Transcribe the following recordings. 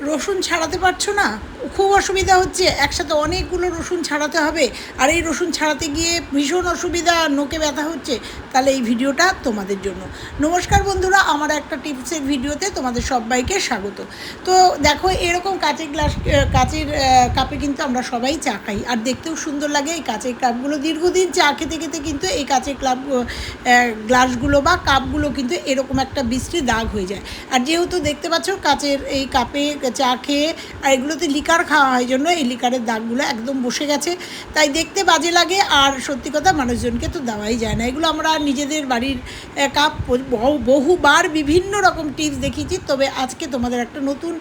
রসুন ছাড়াতে পারছ না? খুব অসুবিধা হচ্ছে। একসাথে অনেকগুলো রসুন ছাড়াতে হবে। আর এই রসুন ছাড়াতে গিয়ে ভীষণ অসুবিধা নোকে ব্যথা হচ্ছে। তাহলে এই ভিডিওটা তোমাদের জন্য। নমস্কার বন্ধুরা, আমার একটা টিপসের ভিডিওতে তোমাদের সবাইকে স্বাগত। তো দেখো, এরকম কাঁচের গ্লাস কাঁচের কাপে কিন্তু আমরা সবাই চা খাই। আর দেখতেও সুন্দর লাগে এই কাঁচের কাপগুলো। দীর্ঘদিন চা খেতে খেতে কিন্তু এই কাঁচের ক্লাব গ্লাসগুলো বা কাপগুলো কিন্তু এরকম একটা বৃষ্টি দাগ হয়ে যায়। আর যেহেতু দেখতে পাচ্ছ, কাঁচের এই কাপে চা খেয়ে, আর এগুলোতে লিকার খাওয়া হয় জন্য এই লিকারের দাগগুলো একদম বসে গেছে। তাই দেখতে বাজে লাগে, আর সত্যি কথা মানুষজনকে তো দেওয়াই যায় না। এগুলো আমরা নিজেদের বাড়ির কাপ বহু- বহুবার বিভিন্ন রকম টিপস দেখিয়েছি, তবে আজকে তোমাদের একটা নতুন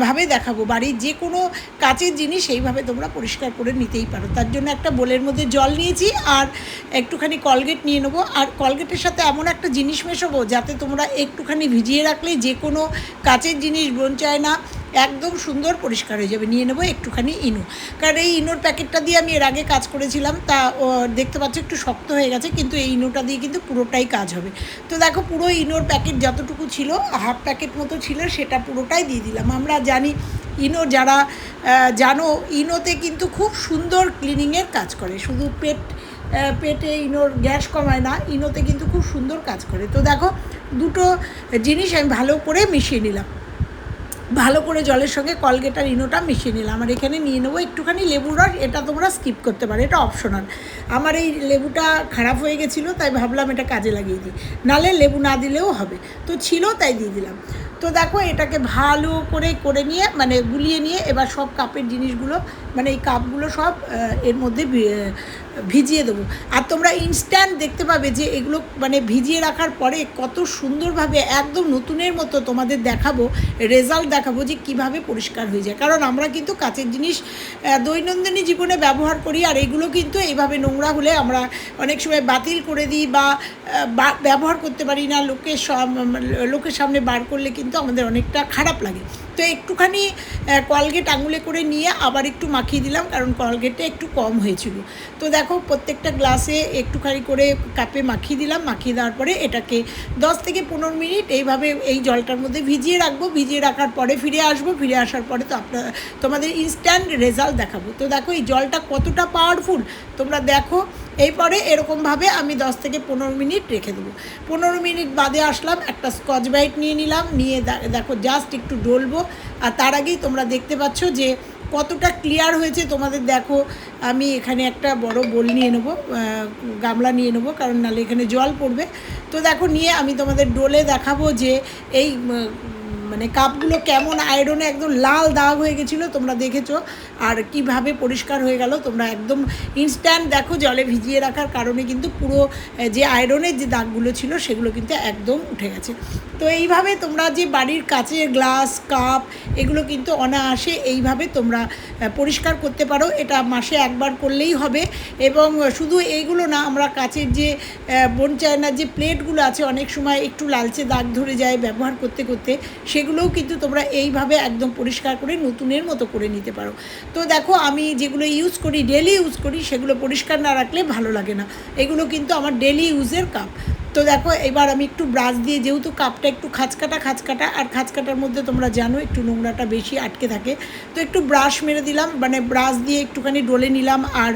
ভাবে দেখাবো। বাড়ির যে কোনো কাচের জিনিস সেইভাবে তোমরা পরিষ্কার করে নিতেই পারো। তার জন্য একটা বোলের মধ্যে জল নিয়েছি, আর একটুখানি কলগেট নিয়ে নেব। আর কলগেটের সাথে এমন একটা জিনিস মেশাবো, যাতে তোমরা একটুখানি ভিজিয়ে রাখলে যে কোনো কাচের জিনিস বোন চায় না। একদম সুন্দর পরিষ্কার হয়ে যাবে। নিয়ে নেব একটুখানি ইনো। কারণ এই ইনোর প্যাকেটটা দিয়ে আমি এর আগে কাজ করেছিলাম, তা দেখতে পাচ্ছ একটু শক্ত হয়ে গেছে, কিন্তু এই ইনোটা দিয়ে কিন্তু পুরোটাই কাজ হবে। তো দেখো, পুরো ইনোর প্যাকেট যতটুকু ছিল, হাফ প্যাকেট মতো ছিল, সেটা পুরোটাই দিয়ে দিলাম। আমরা জানি ইনো যারা জানো, ইনোতে কিন্তু খুব সুন্দর ক্লিনিংয়ের কাজ করে। শুধু পেট পেটে ইনোর গ্যাস কমায় না, ইনোতে কিন্তু খুব সুন্দর কাজ করে। তো দেখো, দুটো জিনিস আমি ভালো করে মিশিয়ে নিলাম। ভালো করে জলের সঙ্গে কলগেট আর ইনোটা মিশিয়ে নিলাম। আর এখানে নিয়ে নেব একটুখানি লেবুর রস, এটা তোমরা স্কিপ করতে পারো, এটা অপশনাল আমার এই লেবুটা খারাপ হয়ে গেছিল, তাই ভাবলাম এটা কাজে লাগিয়ে দিই। নালে লেবু না দিলেও হবে। তো ছিল, তাই দিয়ে দিলাম। তো দেখো, এটাকে ভালো করে করে নিয়ে মানে গুলিয়ে নিয়ে, এবার সব কাপের জিনিসগুলো মানে এই কাপগুলো সব এর মধ্যে ভিজিয়ে দেবো। আর তোমরা ইনস্ট্যান্ট দেখতে পাবে যে এগুলো মানে ভিজিয়ে রাখার পরে কত সুন্দরভাবে একদম নতুনের মতো তোমাদের দেখাবো রেজাল্ট দেখাবো যে কীভাবে পরিষ্কার হয়ে যায়। কারণ আমরা কিন্তু কাচের জিনিস দৈনন্দিন জীবনে ব্যবহার করি আর এগুলো কিন্তু এইভাবে নোংরা হলে আমরা অনেক সময় বাতিল করে দিই বা ব্যবহার করতে পারি না। লোকের লোকের সামনে বার করলে কিন্তু আমাদের অনেকটা খারাপ লাগে। তো একটুখানি কলগেট আঙুলে করে নিয়ে আবার একটু মাখিয়ে দিলাম, কারণ কলগেটটা একটু কম হয়েছিল। তো দেখো, প্রত্যেকটা গ্লাসে একটুখানি করে কাপে মাখিয়ে দিলাম, মাখিয়ে দেওয়ার পরে এটাকে দশ থেকে পনেরো মিনিট এইভাবে এই জলটার মধ্যে ভিজিয়ে রাখব। ভিজিয়ে রাখার পরে ফিরে আসব। ফিরে আসার পরে তো আপনার তোমাদের ইনস্ট্যান্ট রেজাল্ট দেখাবো। তো দেখো, এই জলটা কতটা পাওয়ারফুল তোমরা দেখো এরপরে এরকমভাবে আমি দশ থেকে পনেরো মিনিট রেখে দেবো। পনেরো মিনিট বাদে আসলাম, একটা স্কচ ব্রাইট নিয়ে নিলাম, নিয়ে দেখো জাস্ট একটু ডলবো। আর তার আগেই তোমরা দেখতে পাচ্ছ যে কতটা ক্লিয়ার হয়েছে। তোমাদের দেখো, আমি এখানে একটা বড় বোল নিয়ে নেব গামলা নিয়ে নেব, কারণ নাহলে এখানে জল পড়বে। তো দেখো, নিয়ে আমি তোমাদের ডোলে দেখাবো যে এই মানে কাপগুলো কেমন আয়রনে একদম লাল দাগ হয়ে গেছিল, তোমরা দেখেছ। আর কীভাবে পরিষ্কার হয়ে গেল, তোমরা একদম ইনস্ট্যান্ট দেখো জলে ভিজিয়ে রাখার কারণে কিন্তু পুরো যে আয়রনের যে দাগগুলো ছিল, সেগুলো কিন্তু একদম উঠে গেছে। তো এইভাবে তোমরা যে বাড়ির কাচের গ্লাস কাপ এগুলো কিন্তু অনায়াসে এইভাবে তোমরা পরিষ্কার করতে পারো। এটা মাসে একবার করলেই হবে। এবং শুধু এইগুলো না, আমরা কাচের যে বোন চায়নার যে প্লেটগুলো আছে, অনেক সময় একটু লালচে দাগ ধরে যায় ব্যবহার করতে করতে। সেগুলোও কিন্তু তোমরা এইভাবে একদম পরিষ্কার করে নতুনের মতো করে নিতে পারো। তো দেখো, আমি যেগুলো ইউজ করি ডেলি ইউজ করি, সেগুলো পরিষ্কার না রাখলে ভালো লাগে না। এগুলো কিন্তু আমার ডেলি ইউজের কাপ তো দেখো, এবার আমি একটু ব্রাশ দিয়ে, যেহেতু কাপটা একটু খাঁচকাটা খাঁচকাটা, আর খাঁচকাটার মধ্যে তোমরা জানো একটু নোংরাটা বেশি আটকে থাকে। তো একটু ব্রাশ মেরে দিলাম মানে ব্রাশ দিয়ে একটুখানি ডলে নিলাম, আর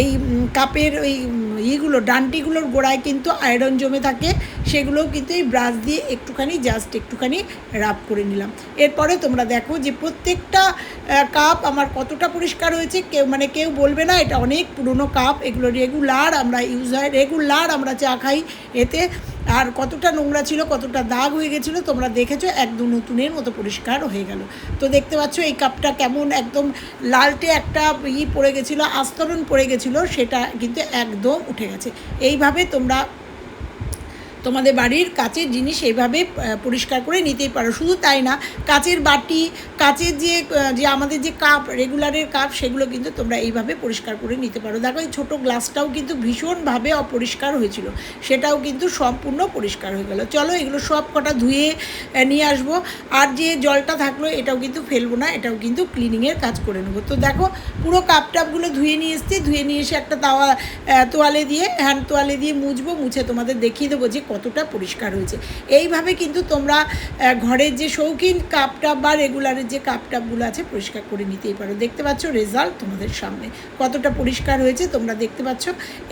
এই কাপের ওই ইয়েগুলো, ডান্টিগুলোর গোড়ায় কিন্তু আয়রন জমে থাকে, সেগুলোও কিন্তু এই ব্রাশ দিয়ে একটুখানি জাস্ট একটুখানি রাব করে নিলাম। এরপরে তোমরা দেখো যে প্রত্যেকটা কাপ আমার কতটা পরিষ্কার হয়েছে, কেউ মানে কেউ বলবে না, এটা অনেক পুরনো কাপ এগুলো রেগুলার আমরা ইউজ হয় রেগুলার আমরা চা খাই, এতে আর কতটা নোংরা ছিল, কতটা দাগ হয়ে গেছিল, তোমরা দেখেছ একদম নতুনের মতো পরিষ্কার হয়ে গেল। তো দেখতে পাচ্ছ, এই কাপটা কেমন একদম লালটে একটা ই পড়ে গেছিল, আস্তরণ পড়ে গেছিল, সেটা কিন্তু একদম উঠে গেছে। এইভাবে তোমরা তোমাদের বাড়ির কাচের জিনিস এইভাবে পরিষ্কার করে নিতেই পারো। শুধু তাই না, কাচের বাটি, কাচের যে যে আমাদের যে কাপ রেগুলারের কাপ সেগুলো কিন্তু তোমরা এইভাবে পরিষ্কার করে নিতে পারো। দেখো, এই ছোটো গ্লাসটাও কিন্তু ভীষণভাবে অপরিষ্কার হয়েছিল। সেটাও কিন্তু সম্পূর্ণ পরিষ্কার হয়ে গেল। চলো, এগুলো সব কটা ধুয়ে নিয়ে আসব। আর যে জলটা থাকল, এটাও কিন্তু ফেলব না, এটাও কিন্তু ক্লিনিংয়ের কাজ করে নেব। তো দেখো, পুরো কাপ টাপগুলো ধুয়ে নিয়ে এসেছি। ধুয়ে নিয়ে এসে একটা তাওয়া তোয়ালে দিয়ে হ্যান্ড তোয়ালে দিয়ে মুছবো, মুছে তোমাদের দেখিয়ে দেবো যে কতটা পরিষ্কার হয়েছে। এইভাবে কিন্তু তোমরা ঘরের যে শৌখিন কাপ টাপ বা রেগুলারের যে কাপ টাপগুলো আছে পরিষ্কার করে নিতেই পারো। দেখতে পাচ্ছ রেজাল্ট তোমাদের সামনে। কতটা পরিষ্কার হয়েছে তোমরা দেখতে পাচ্ছ।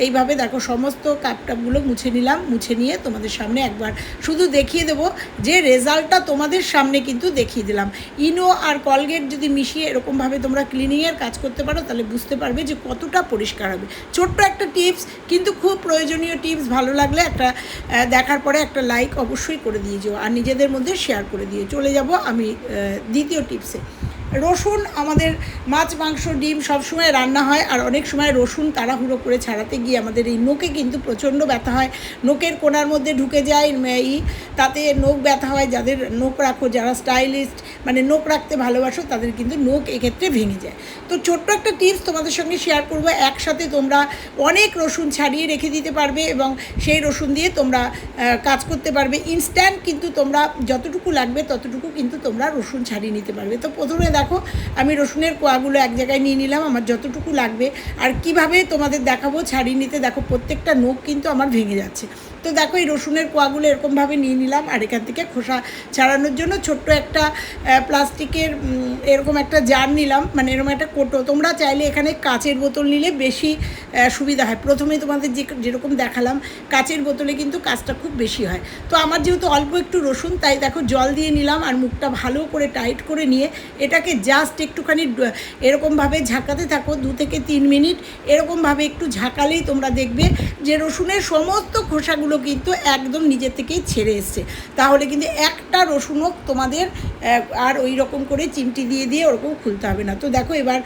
এইভাবে দেখো সমস্ত কাপ টাপগুলো মুছে নিলাম, মুছে নিয়ে তোমাদের সামনে একবার শুধু দেখিয়ে দেবো যে রেজাল্টটা তোমাদের সামনে কিন্তু দেখিয়ে দিলাম। ইনো আর কলগেট যদি মিশিয়ে এরকমভাবে তোমরা ক্লিনিংয়ের কাজ করতে পারো, তাহলে বুঝতে পারবে যে কতটা পরিষ্কার হবে। ছোট্ট একটা টিপস কিন্তু খুব প্রয়োজনীয় টিপস ভালো লাগলে একটা দেখার পরে একটা লাইক অবশ্যই করে দিয়ে যেও আর নিজেদের মধ্যে শেয়ার করে দিয়ে। চলে যাব আমি দ্বিতীয় টিপসে রসুন, আমাদের মাছ, মাংস, ডিম সবসময় রান্না হয়, আর অনেক সময় রসুন তাড়াহুড়ো করে ছাড়াতে গিয়ে আমাদের এই নোকে কিন্তু প্রচণ্ড ব্যথা হয়। নোকের কোণার মধ্যে ঢুকে যায় এই তাতে নোক ব্যথা হয়, যাদের নোক রাখো, যারা স্টাইলিস্ট মানে নোক রাখতে ভালোবাসো, তাদের কিন্তু নোক এক্ষেত্রে ভেঙে যায়। তো ছোট্ট একটা টিপস তোমাদের সঙ্গে শেয়ার করব, একসাথে তোমরা অনেক রসুন ছাড়িয়ে রেখে দিতে পারবে এবং সেই রসুন দিয়ে তোমরা কাজ করতে পারবে। ইনস্ট্যান্ট কিন্তু তোমরা যতটুকু লাগবে, ততটুকু কিন্তু তোমরা রসুন ছাড়িয়ে নিতে পারবে। তো প্রথমে দেখো, আমি রসুনের কোয়াগুলো এক জায়গায় নিয়ে নিলাম, আমার যতটুকু লাগবে। আর কীভাবে তোমাদের দেখাবো, ছাড়িয়ে নিতে, দেখো, প্রত্যেকটা নোখ কিন্তু আমার ভেঙে যাচ্ছে। তো দেখো, এই রসুনের কোয়াগুলো এরকমভাবে নিয়ে নিলাম আর এখান থেকে খোসা ছাড়ানোর জন্য ছোট্ট একটা প্লাস্টিকের এরকম একটা জার নিলাম। মানে এরকম একটা কোটো। তোমরা চাইলে এখানে কাচের বোতল নিলে বেশি সুবিধা হয়। প্রথমে তোমাদের যে যেরকম দেখালাম, কাচের বোতলে কিন্তু কাজটা খুব বেশি হয়। তো আমার যেহেতু অল্প একটু রসুন, তাই দেখো, জল দিয়ে নিলাম আর মুখটা ভালো করে টাইট করে নিয়ে এটাকে জাস্ট একটুখানি এরকমভাবে ঝাঁকাতে থাকো দু থেকে তিন মিনিট। এরকমভাবে একটু ঝাঁকালেই তোমরা দেখবে যে রসুনের সমস্ত খোসাগুলো কিন্তু একদম নিজের থেকেই ছেড়ে এসছে। তাহলে কিন্তু একটা রসুনও তোমাদের আর ওই রকম করে চিমটি দিয়ে দিয়ে ওরকম খুলতে হবে না। তো দেখো এবার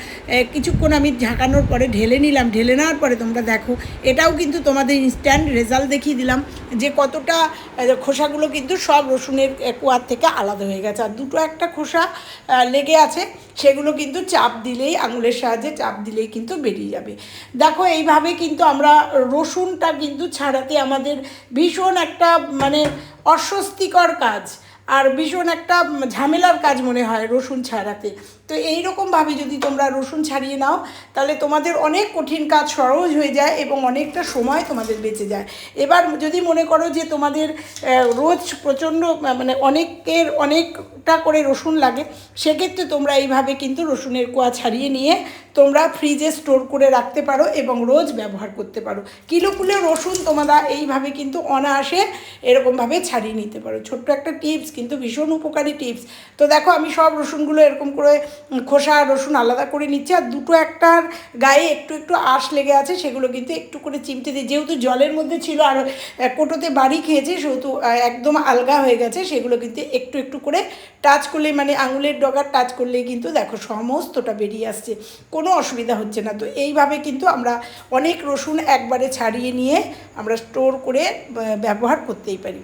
কিছুক্ষণ আমি ঝাঁকানোর পরে ঢেলে নিলাম। ঢেলে নেওয়ার পরে তোমরা দেখো, এটাও কিন্তু তোমাদের ইনস্ট্যান্ট রেজাল্ট দেখিয়ে দিলাম যে কতটা খোসাগুলো কিন্তু সব রসুনের কোয়ার থেকে আলাদা হয়ে গেছে। আর দুটো একটা খোসা লেগে আছে। সেগুলো কিন্তু চাপ দিলেই, আঙুলের সাহায্যে চাপ দিলেই কিন্তু বেরিয়ে যাবে। দেখো, এইভাবে কিন্তু আমরা রসুনটা কিন্তু ছাড়াতে আমাদের ভীষণ একটা মানে অস্বস্তিকর কাজ, আর ভীষণ একটা ঝামেলার কাজ মনে হয় রসুন ছাড়াতে। তো এই রকমভাবে যদি তোমরা রসুন ছাড়িয়ে নাও, তাহলে তোমাদের অনেক কঠিন কাজ সহজ হয়ে যায় এবং অনেকটা সময় তোমাদের বেঁচে যায়। এবার যদি মনে করো যে তোমাদের রোজ প্রচণ্ড মানে অনেকের অনেকটা করে রসুন লাগে, সেক্ষেত্রে তোমরা এইভাবে কিন্তু রসুনের কোয়া ছাড়িয়ে নিয়ে তোমরা ফ্রিজে স্টোর করে রাখতে পারো এবং রোজ ব্যবহার করতে পারো। কিলো কিলো রসুন তোমরা এইভাবে কিন্তু অনায়াসে এরকমভাবে ছাড়িয়ে নিতে পারো। ছোট্ট একটা টিপস, কিন্তু ভীষণ উপকারী টিপস। তো দেখো, আমি সব রসুনগুলো এরকম করে খোসা, রসুন আলাদা করে নিচ্ছি আর দুটো একটার গায়ে একটু একটু আঁশ লেগে আছে, সেগুলো কিন্তু একটু করে চিমটে দিই যেহেতু জলের মধ্যে ছিল আর কোটোতে বাড়ি খেয়েছে, সেহেতু একদম আলগা হয়ে গেছে, সেগুলো কিন্তু একটু একটু করে টাচ করলে মানে আঙুলের ডগার টাচ করলেই কিন্তু দেখো সমস্তটা বেরিয়ে আসছে, কোনো অসুবিধা হচ্ছে না। তো এইভাবে কিন্তু আমরা অনেক রসুন একবারে ছাড়িয়ে নিয়ে আমরা স্টোর করে ব্যবহার করতেই পারি।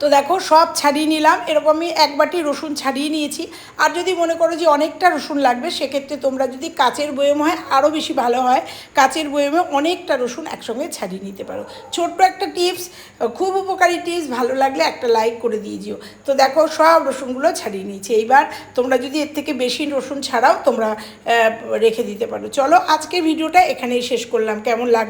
তো দেখো, সব ছাড়িয়ে নিলাম। এরকমই এক বাটি রসুন ছাড়িয়ে নিয়েছি। আর যদি মনে করো যে অনেকটা রসুন লাগবে, সেক্ষেত্রে তোমরা যদি কাচের বয়ম হয়, আরও বেশি ভালো হয়, কাচের বয়মে অনেকটা রসুন একসঙ্গে ছাড়িয়ে নিতে পারো। ছোট্ট একটা টিপস, খুব উপকারী টিপস, ভালো লাগলে একটা লাইক করে দিয়ে দিও। তো দেখো, সব রসুনগুলো ছাড়িয়ে নিয়েছি। এইবার তোমরা যদি এর থেকে বেশি রসুন ছাড়াও, তোমরা রেখে দিতে পারো। চলো, আজকের ভিডিওটা এখানেই শেষ করলাম। কেমন লাগবে